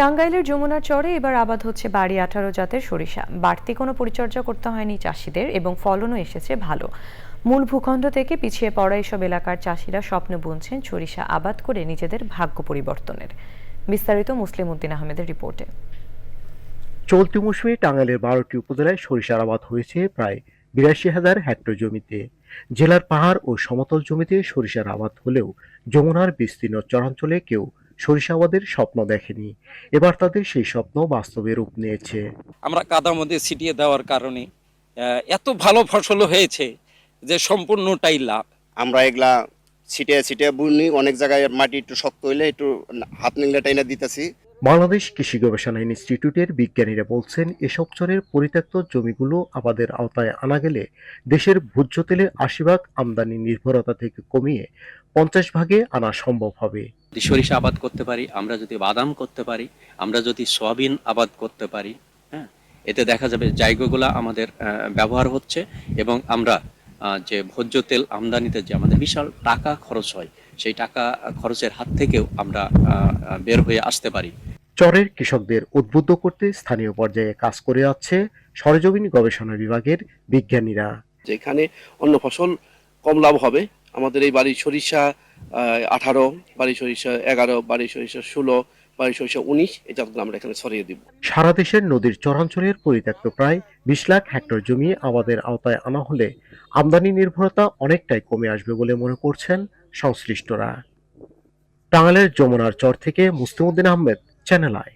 টাঙ্গাইলের যমুনার চরে এবার আবাদ হচ্ছে বাড়ি আঠারো জাতের সরিষা। বাড়তি কোনো পরিচর্যা করতে হয়নি চাষিদের এবং ফলনও এসেছে ভালো। মূল ভূখণ্ড থেকে পিছিয়ে পড়া এসব এলাকার চাষিরা স্বপ্ন বুনছেন সরিষা আবাদ করে নিজেদের ভাগ্য পরিবর্তনের। বিস্তারিত মুসলিম উদ্দিন আহমেদের রিপোর্টে। চলতি মৌসুমে টাঙ্গাইলের বারোটি উপজেলায় সরিষার আবাদ হয়েছে প্রায় বিরাশি হাজার হেক্টর জমিতে। জেলার পাহাড় ও সমতল জমিতে সরিষার আবাদ হলেও যমুনার বিস্তীর্ণ চরাঞ্চলে কেউ সরিষা আবাদের স্বপ্ন দেখেনি। এবার তাদের সেই স্বপ্ন বাস্তবে রূপ নিয়েছে। আমরা কাদা মধ্যে ছিটিয়ে দেওয়ার কারণে এত ভালো ফসল হয়েছে যে সম্পূর্ণটাই লাভ। আমরা এগুলা ছিটিয়ে ছিটিয়ে বুনি অনেক জায়গায় মাটি একটু শক্ত হইলে একটু হাত নিংলে টাইনা দিতেছি। বাংলাদেশ কৃষি গবেষণা ইনস্টিটিউটের বিজ্ঞানীরা বলছেন এসব চরের পরিত্যক্ত জমিগুলো আবাদের আওতায় আনা গেলে দেশের ভোজ্য তেলের আশি ভাগ আমদানি নির্ভরতা থেকে কমিয়ে পঞ্চাশ ভাগে আনা সম্ভব হবে। যদি সরিষা আবাদ করতে পারি আমরা যদি বাদাম করতে পারি আমরা যদি সয়াবিন আবাদ করতে পারি হ্যাঁ এতে দেখা যাবে জায়গাগুলো আমাদের ব্যবহার হচ্ছে এবং আমরা যে ভোজ্য তেল আমদানিতে যে আমাদের বিশাল টাকা খরচ হয় সেই টাকা খরচের হাত থেকেও আমরা বের হয়ে আসতে পারি। চরের কৃষকদের উদ্বুদ্ধ করতে স্থানীয় পর্যায়ে কাজ করে যাচ্ছে সরেজমিন গবেষণা বিভাগের বিজ্ঞানীরা। যেখানে অন্য ফসল কম লাভ হবে। আমাদের এই বাড়ির সরিষা আঠারো বাড়ি সরিষা এগারো বাড়ি সরিষা ষোলো বাড়ি সরিষা উনিশ এই জাতগুলো আমরা এখানে ছড়িয়ে দিব। সারা দেশের নদীর চরাঞ্চলের পরিত্যক্ত প্রায় বিশ লাখ হেক্টর জমি আমাদের আওতায় আনা হলে আমদানি নির্ভরতা অনেকটাই কমে আসবে বলে মনে করছেন সংশ্লিষ্টরা। টাঙ্গালের যমুনার চর থেকে মুস্তিমুদ্দিন আহমেদ, চ্যানেল আই।